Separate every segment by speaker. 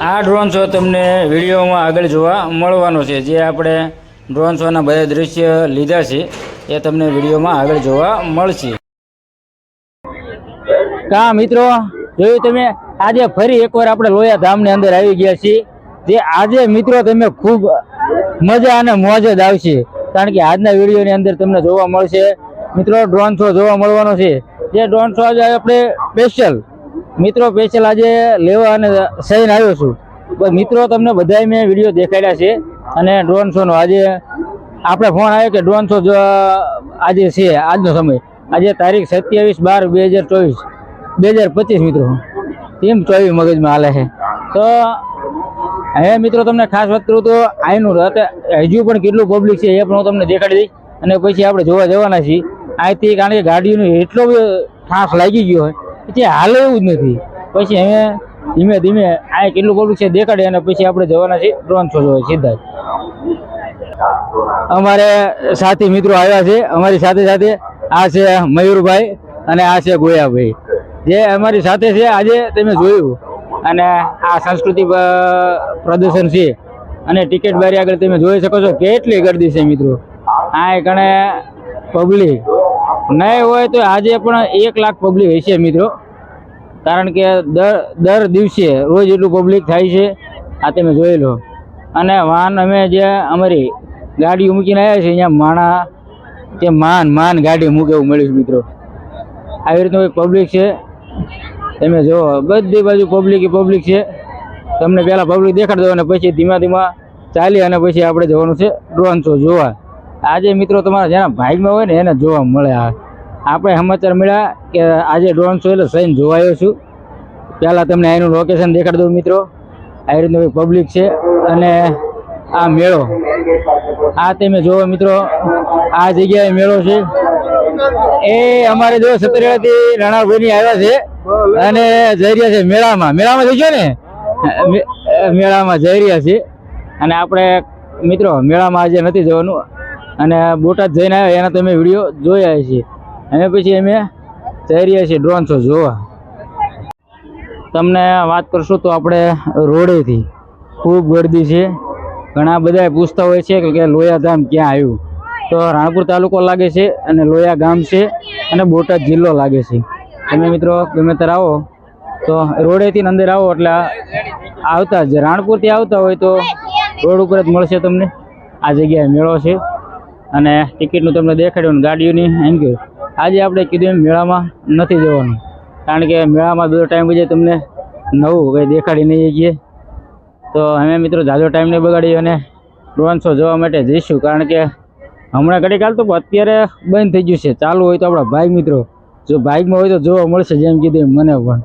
Speaker 1: આ drone show તમને વિડીયોમાં આગળ જોવા મળવાનો છે. જે આપણે ડ્રોન શોના બધા દૃશ્ય લીધા છે, એ તમને વિડીયોમાં આગળ જોવા મળશે. કા મિત્રો, જોયું તમે? આજે ફરી એકવાર આપણે લોયા ધામની અંદર આવી ગયા છીએ. જે આજે, મિત્રો તમે ખૂબ મજા અને મોજ જ આવશે. કારણ કે આજના વિડીયોની અંદર તમને જોવા મળશે. મિત્રો ડ્રોન શો જોવા મળવાનો છે. જે ડ્રોન શો આજે આપણે સ્પેશિયલ મિત્રો સ્પેશિયલ આજે લેવા અને સહીને આવ્યો છું. મિત્રો તમને બધાય મેં વીડિયો દેખાડ્યા છે અને ડ્રોન શોનો આજે આપણે ફોન આવ્યો કે ડ્રોન શો આજે છે આજનો સમય. આજે તારીખ સત્યાવીસ બાર બે હજાર ચોવીસ. બે હજાર પચીસ મિત્રો. એમ ચોવીસ મગજમાં હાલે છે. તો હવે મિત્રો તમને ખાસ વાત કરું તો આઈનું હજુ પણ કેટલું પબ્લિક છે એ પણ હું તમને દેખાડી દઈશ. અને પછી આપણે જોવા જવાના છીએ. અહીંથી કારણ કે ગાડીનો એટલો બધો ઠાસ લાગી ગયો હોય. પછી હાલે એવું જ નથી. પછી હવે ધીમે ધીમે આ કેટલું બધું છે દેખાડી અને પછી આપણે જવાના છીએ ડ્રોન શો જોવા સીધા અમારે સાથી મિત્રો આવ્યા છે. અમારી સાથે સાથે આ છે મયુરભાઈ અને આ છે ગોયાભાઈ. જે અમારી સાથે છે, આજે તમે જોયું. અને આ સાંસ્કૃતિક પ્રદર્શન છે. અને ટિકિટ બારી આગળ તમે જોઈ શકો છો. કેટલી ગરદી છે મિત્રો. આ ગણે પબ્લિક નહીં હોય તો આજે પણ એક લાખ પબ્લિક હશે મિત્રો. કારણ કે દર દર દિવસે રોજ એટલું પબ્લિક થાય છે. આ તમે જોઈ લો. અને વાહન અમે જે અમારી ગાડીઓ મૂકીને આવ્યા છે અહીંયા માણા, જે માન માન ગાડી મૂકે એવું મળ્યું મિત્રો. આવી રીતનું પબ્લિક છે. તમે જુઓ બધી બાજુ પબ્લિક પબ્લિક છે. તમને પહેલાં પબ્લિક દેખાડ દો અને પછી ધીમા ધીમા ચાલી અને પછી આપણે જવાનું છે. ડ્રોન શો જોવા. આજે મિત્રો તમારા જેના ભાગમાં હોય ને એને જોવા મળે આ. આપણે સમાચાર મળ્યા કે આજે ડ્રોન શો એટલે સહીને જોવા આવ્યો છું. પહેલાં તમને એનું લોકેશન દેખાડી દઉં મિત્રો. આવી રીતનું પબ્લિક છે અને આ મેળો. આ તમે જોવો મિત્રો, આ જગ્યાએ મેળો છે. એ અમારે જો સતરેડાથી રણાભાઈ આવ્યા છે અને જઈ રહ્યા છે મેળામાં. મેળામાં જઈજો ને? મેળામાં જઈ રહ્યા છે. અને આપણે મિત્રો, મેળામાં આજે નથી જવાનું. અને બોટાદ જઈને આવ્યા, એના તમે વીડિયો જોયા છીએ. અને પછી અમે જઈ રહ્યા છીએ ડ્રોન શો જોવા. તમને વાત કરશું તો આપણે રોડેથી ખૂબ ગરદી છે. ઘણા બધા પૂછતા હોય છે કે લોયા ધામ ક્યાં આવ્યું? તો રાણપુર તાલુકો લાગે છે અને લોયા ગામ છે અને બોટાદ જિલ્લો લાગે છે. તમે મિત્રો ગમે ત્યારે આવો, તો રોડેથી અંદર આવો એટલે આવતા જ. રાણપુરથી આવતા હોય તો રોડ ઉપર જ મળશે તમને. આ જગ્યાએ મેળો છે. અને ટિકિટનું તમને દેખાડ્યું ગાડીઓની, એમ કહ્યું. આજે આપણે કીધું એમ મેળામાં નથી જવાનું. કારણ કે મેળામાં બધો ટાઈમ જાય તમને નવું કંઈ દેખાડી નહીં જઈએ તો અમે મિત્રો જાજો ટાઈમ નહીં બગાડીએ અને ડ્રોન શો જોવા માટે જઈશું. કારણ કે હમણાં ઘડી કાલ તો અત્યારે બંધ થઈ ગયું છે. ચાલુ હોય તો આપણા ભાઈ મિત્રો. જો બાઇકમાં હોય તો જોવા મળશે જેમ કીધું એમ મને પણ.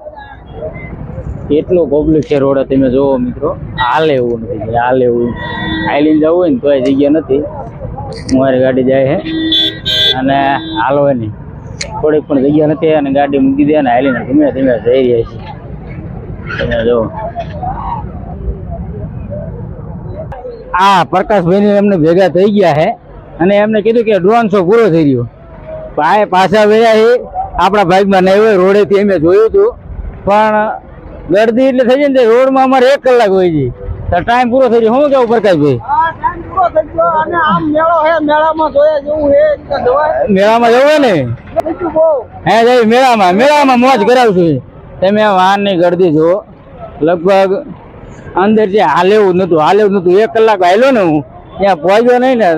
Speaker 1: એટલો પબ્લિક છે રોડે. તમે જોવો મિત્રો. હાલે એવું નથી. હાલે એવું. આઈલીને જવું હોય ને તોય જગ્યા નથી. મારી ગાડી જાય છે અને હાલો નહીં થોડીક પણ જગ્યા નથી અને ગાડી મૂકી દે અને હાલીને ધીમે ધીમે જઈ રહ્યા છે તમે જો આ પ્રકાશભાઈ એમને ભેગા થઈ ગયા છે અને એમને કીધું કે ડ્રોન પૂરો થઈ રહ્યો. ભાઈ પાછા વળ્યા છે આપણા ભાઈમાં નહીં હોય રોડેથી અમે જોયું હતું. પણ ગરદી એટલે થઈ જાય ને રોડમાં અમારે એક કલાક હોય છે તો ટાઈમ પૂરો થઈ ગયો. શું કેવું પ્રકાશભાઈ?
Speaker 2: હા, થઈ ગયો અને આમ મેળો હે મેળામાં જોયા જેવું હે
Speaker 1: મેળામાં જવું ને? હે જઈ મેળામાં મેળામાં મોજ કરાવશું તમે વાહનની ગરદી જો લગભગ અંદર જે હાલેવું નતું હાલેવું નતું. એક કલાક હાલ્યો ને હું ત્યાં પહોંચ્યો નહીં ને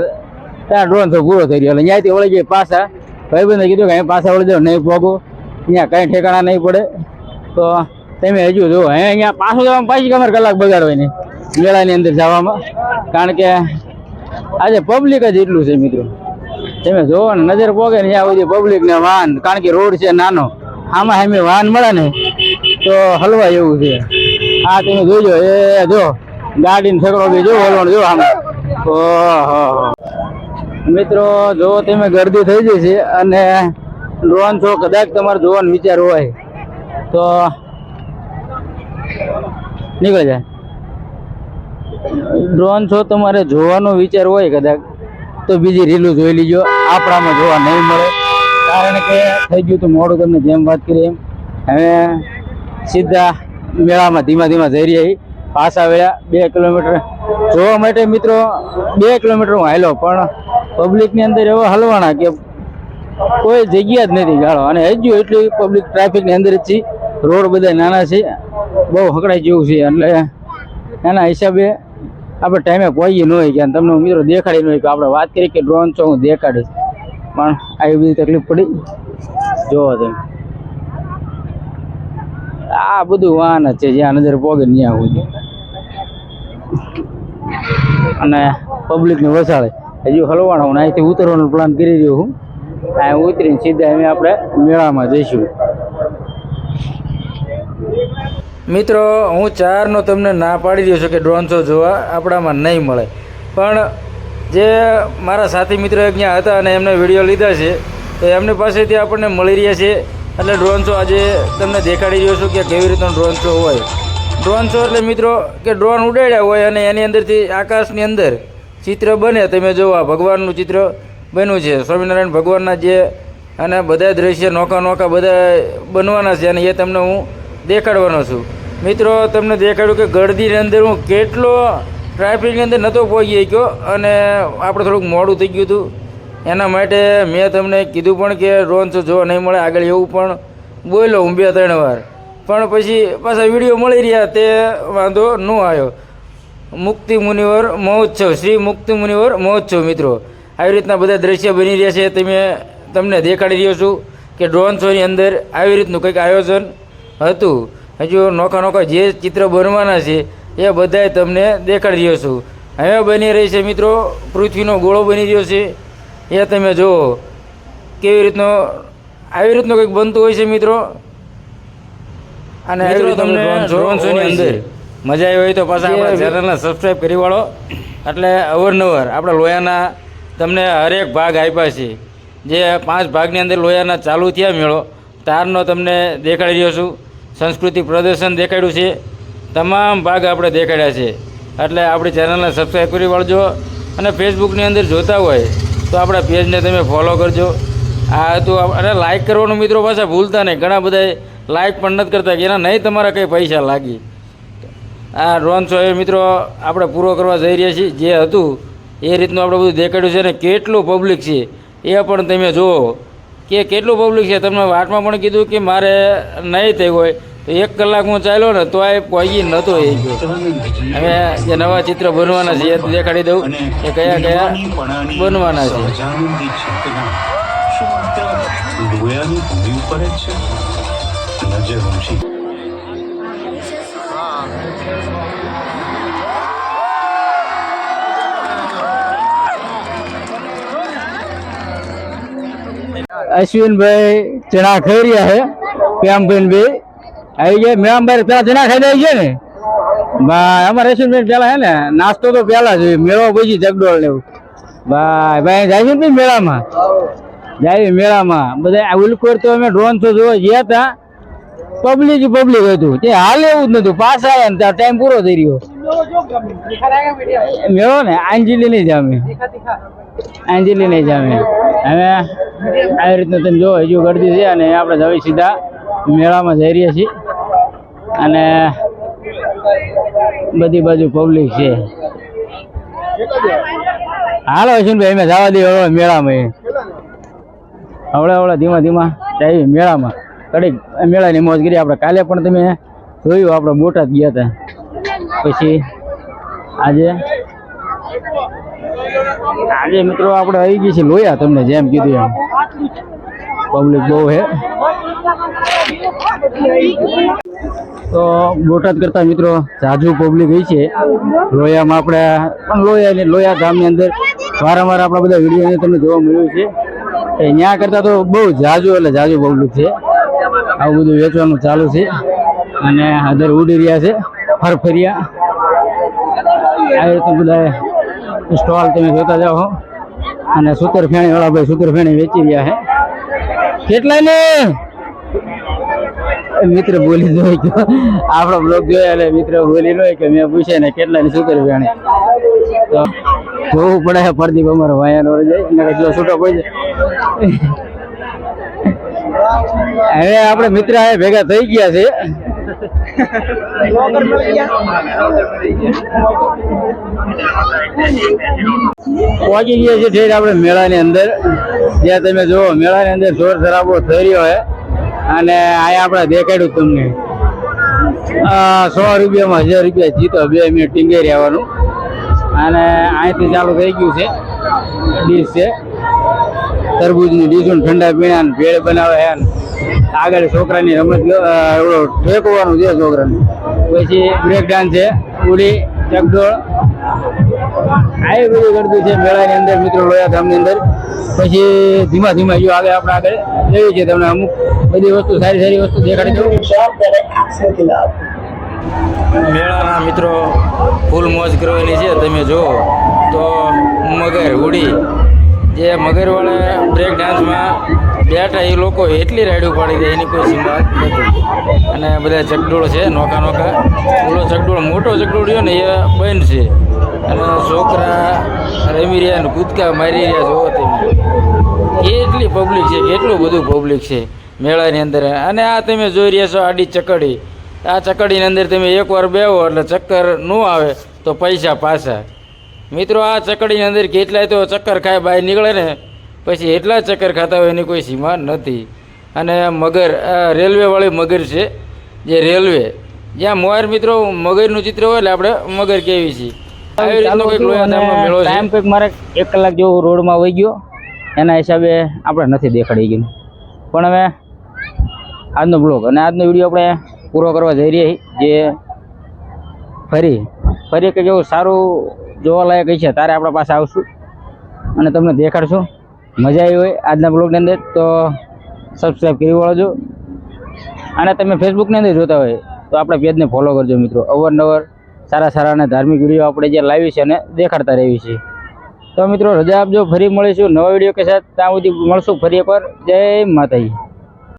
Speaker 1: ત્યાં ડ્રોન તો પૂરો થઈ ગયો. એટલે ત્યાંથી વળી જાય પાછા. ભાઈબંધે કીધું કે અહીં પાછા વળી જાઓ નહીં પહોંચો ત્યાં કાંઈ ઠેકાણા નહીં પડે. તો તમે હજુ જો હે અહીંયા પાછું જવામાં પાછી કમર કલાક બગાડવાની મેળાની અંદર જવામાં. કારણ કે આજે પબ્લિક જ એટલું છે મિત્રો. તમે જોવો ને, નજર પોગે ને ત્યાં પબ્લિક ને વાહન કારણ કે રોડ છે નાનો. આમાં સામે વાહન મળે ને, તો હલવા એવું છે. આ તમે જોજો, એ જો ગાડી ને છકડો બી જો હલવાનું જો આમ. મિત્રો, જો તમે ગરદી થઈ જઈ છે અને ડ્રોન છો, કદાચ તમારે જોવાનો વિચાર હોય, તો નીકળી જાય. ડ્રોન શો તમારે જોવાનો વિચાર હોય કદાચ, તો બીજી રીલું જોઈ લીજો. આપણામાં જોવા નહીં મળે. કારણ કે થઈ ગયું તો મોડું તમને જેમ વાત કરી એમ. હવે સીધા મેળામાં ધીમા ધીમા જઈ રહ્યા પાછા વળ્યા બે કિલોમીટર. જોવા માટે મિત્રો, બે કિલોમીટર હું હાલ્યો, પણ પબ્લિકની અંદર એવા હલવાના કે કોઈ જગ્યા જ નથી ગાળો. અને હજુ એટલી પબ્લિક ટ્રાફિકની અંદર જ છે રોડ બધા નાના છે. બહુ હકડાઈ જેવું છે. એટલે એના હિસાબે આપણે ટાઈમે કોઈ ન હોય કે તમને મિત્રો દેખાડી ન હોય કે આપણે વાત કરી કે ડ્રોન છો, હું દેખાડીશ. પણ આવી બધી તકલીફ પડી. જોવો તમે. આ બધું વાહન જ છે, જ્યાં નજર પોગે ત્યાં સુધી. અને પબ્લિકને વસાડે. હજુ હલવાણો હું અહીંથી ઉતરવાનો પ્લાન કરી રહ્યો હું અહીંયા ઉતરીને સીધા અમે આપણે મેળામાં જઈશું. મિત્રો, હું ચારનો તમને ના પાડી રહ્યો છું કે ડ્રોન શો જોવા આપણામાં નહીં મળે. પણ જે મારા સાથી મિત્રો એક ત્યાં હતા અને એમને વીડિયો લીધા છે, તો એમની પાસેથી આપણને મળી રહ્યા છે. એટલે ડ્રોન શો આજે તમને દેખાડી રહ્યો છું કે કેવી રીતનો ડ્રોન શો હોય. ડ્રોન શો એટલે મિત્રો, કે ડ્રોન ઉડાડ્યા હોય અને એની અંદરથી આકાશની અંદર ચિત્ર બને. તમે આ ભગવાનનું ચિત્ર બન્યું છે. સ્વામિનારાયણ ભગવાનના જે અને બધા દ્રશ્ય નોખા નોખા બધા બનવાના છે અને એ તમને હું દેખાડવાનો છું. મિત્રો, તમને દેખાડ્યું કે ગળદીની અંદર હું કેટલો ટ્રાફિકની અંદર નહોતો પહોંચી ગયો અને આપણે થોડુંક મોડું થઈ ગયું હતું. એના માટે મેં તમને કીધું પણ કે ડ્રોન શો જોવા નહીં મળે આગળ એવું પણ બોલ્યો હું બે ત્રણ વાર. પણ પછી પાછા વીડિયો મળી રહ્યા, તે વાંધો ન આવ્યો. મુક્તિ મુનિવર મહોત્સવ, શ્રી મુક્તિ મુનિવર મહોત્સવ મિત્રો. આવી રીતના બધા દ્રશ્ય બની રહ્યા છે, તમે, તમને દેખાડી રહ્યો છું કે ડ્રોન શોની અંદર આવી રીતનું કંઈક આયોજન હતું. હજુ નોખા નોખા જે ચિત્ર બનવાના છે એ બધાય તમને દેખાડી રહ્યો છું. હવે બની રહી છે મિત્રો પૃથ્વીનો ગોળો બની રહ્યો છે. એ તમે જુઓ કેવી રીતનો આવી રીતનું કંઈક બનતું હોય છે મિત્રો. અને મિત્રો તમને ડ્રોન શોની અંદર મજા આવી હોય તો પાછા આપણા ચેનલને સબસ્ક્રાઈબ કરી વાળો. એટલે અવારનવાર આપણા લોયાના તમને હરેક ભાગ આપ્યા છે. જે પાંચ ભાગની અંદર લોયાના ચાલુ થયા મેળો તારનો તમને દેખાડી રહ્યો છું. સંસ્કૃતિ પ્રદર્શન દેખાડ્યું છે. તમામ ભાગ આપણે દેખાડ્યા છે. એટલે આપણી ચેનલને સબસ્ક્રાઈબ કરી વાળજો અને ફેસબુકની અંદર જોતા હોય તો આપણા પેજને તમે ફોલો કરજો. આ હતું અને લાઇક કરવાનું મિત્રો પાછા ભૂલતા નહીં. ઘણા બધા લાઇક પણ નથી કરતા કે એના નહીં તમારા કંઈ પૈસા લાગી. આ ડ્રોન શો એ મિત્રો આપણે પૂરો કરવા જઈ રહ્યા છીએ. જે હતું એ રીતનું આપણે બધું દેખાડ્યું છે અને કેટલું પબ્લિક છે એ પણ તમે જુઓ. કે કેટલું પબ્લિક છે? તમને વાટમાં પણ કીધું કે મારે નહીં થઈ હોય. તો એક કલાક હું ચાલ્યો ને તો એ પહોંચી નહોતો એ ગયો. હવે જે નવા ચિત્ર બનવાના છે એ દેખાડી દઉં કે કયા કયા બનવાના છે.
Speaker 3: નજર
Speaker 1: અશ્વિનભાઈ ચણા ખાઈ રહ્યા છે પ્યામભાઈ આવી ગયા મેળામાં પેલા ચણા ખાઈ જાય ગયા ને? ભાઈ, અમારે અશ્વિનભાઈ પેલા હે ને, નાસ્તો તો પેલા જોઈએ મેળો પછી જગડોળ ને ભાઈ ભાઈ જાય ને મેળામાં? જાય મેળામાં. બધા ઉલકોર તો અમે ડ્રોન તો જોવા ગયા હતા. પબ્લિક પબ્લિક હતું. તે હાલ એવું જ નતું. પાછા આવ્યા ને ત્યાં ટાઈમ પૂરો થઈ રહ્યો. મેળો ને? આંજલી નહીં જામે આંજલી નહીં જામે હવે આવી રીતનું તમે જો હજુ ગરદી છે અને આપણે હવે સીધા મેળામાં જઈ રહ્યા છીએ. અને બધી બાજુ પબ્લિક છે. હાલો અશ્વિનભાઈ, અમે જવા દઈએ મેળામાં. હવળે હવળે ધીમા ધીમા જઈએ મેળામાં. કડીક મેળાની મોજ આપણે કાલે પણ તમે જોયું, આપણે બોટાદ ગયા હતા. પછી આજે આજે મિત્રો આપણે આવી ગઈ છે લોયા, તમને જેમ કીધું એમ. પબ્લિક બહુ છે. તો બોટાદ કરતા મિત્રો જાજુ પબ્લિક હોય છે. લોયામાં આપણે, પણ લોયા લોયા ગામની અંદર વારંવાર આપણા બધા વીડિયો તમને જોવા મળ્યું છે. ત્યાં કરતા તો બહુ જાજુ એટલે જાજુ પબ્લિક છે. આવું બધું વેચવાનું ચાલુ છે. અને હાજર ઉડી રહ્યા છે, ફરફરિયા. આવી રીતે બધા સ્ટોલ તમે જોતા જાઓ અને સૂતર ફેણી વાળા ભાઈ સૂતર ફેણી વેચી રહ્યા છે. કેટલા ને મિત્ર બોલી જોઈ ગયો. આપણો બ્લોગ જોયા એટલે મિત્ર બોલી લો કે મેં પૂછે ને કેટલા ની સૂતર ફેણી જોવું પડે પ્રદીપ અમારો વાયર જાય. છૂટો પડી જાય. હવે આપણે મિત્ર ભેગા થઈ ગયા છે. પહોંચી ગયા છે ઠેર આપણે મેળાની અંદર. જ્યાં તમે જુઓ, મેળાની અંદર જોર શરાબો થઈ રહ્યો છે. અને અહીંયા આપણે દેખાડ્યું તમને. સો રૂપિયામાં હજાર રૂપિયા જીતો, બે મિનિટ ટીંગાઈ આવવાનું અને અહીંથી ચાલુ થઈ ગયું છે. ડીશ છે. તરબૂચની ડીશું ઠંડા પીણા ભેળ બનાવે છે આગળ છોકરાની રમત ઠેકવાનું છે છોકરાને. પછી બ્રેક ડાન્સ છે ઉડી ચકડોળ. આવી બધું કરતું છે મેળાની અંદર, મિત્રો, લોયા ગામની અંદર. પછી ધીમા ધીમા જો આગળ આપણે આગળ. લેવી છે તમને અમુક બધી વસ્તુ, સારી સારી વસ્તુ દેખાડી દઉં. મેળાના મિત્રો, ફૂલ મોજ કરવાની છે, તમે જુઓ. તો મગર ઉડી જે મગરવાળા બ્રેક ડાન્સમાં બેઠા એ લોકો એટલી રાઈડ ઉપાડી દે, એની કોઈ સીમા નથી. અને બધા ચકડોળ છે નોકા નોકા ઓલો ચકડોળ મોટો ચકડોળ રહ્યો ને, એ બંધ છે. અને છોકરા રમી રહ્યા ને, કૂદકા મારી રહ્યા જોવો તમે. કેટલી પબ્લિક છે, કેટલું બધું પબ્લિક છે મેળાની અંદર. અને આ તમે જોઈ રહ્યા છો આડી ચકડી. આ ચકડીની અંદર તમે એકવાર બેહો એટલે ચક્કર ન આવે તો પૈસા પાછા. મિત્રો આ ચકડીની અંદર કેટલાય તો ચક્કર ખાય બહાર નીકળે ને પછી એટલા ચક્કર ખાતા હોય એની કોઈ સીમા નથી. અને મગર રેલવેવાળી મગર છે જે રેલવે. જ્યાં મોર મિત્રો મગરનું ચિત્ર હોય એટલે આપણે મગર કેવી છીએ આવી રીતનો કંઈક મેળો ટાઈમ કંઈક મારે એક કલાક જેવો રોડમાં વહી ગયો. એના હિસાબે આપણે નથી દેખાડી ગયું. પણ હવે આજનો બ્લોગ અને આજનો વીડિયો આપણે પૂરો કરવા જઈ રહ્યા છીએ. જે ફરી ફરી કંઈક એવું સારું જોવાલાયક છે, તારે આપણા પાસે આવશું અને તમને દેખાડશું. મજા આવી હોય આજના બ્લોગની અંદર, તો સબસ્ક્રાઈબ કરી વાળજો. અને તમે ફેસબુકની અંદર જોતા હોય, તો આપણા પેજને ફોલો કરજો મિત્રો. અવારનવાર સારા સારા અને ધાર્મિક વીડિયો આપણે જે લાવી છે અને દેખાડતા રહેવી છે તો મિત્રો, રજા આપજો. ફરી મળીશું નવા વીડિયો કે સાથ. ત્યાં સુધી મળશું ફરી પર જય માતાજી.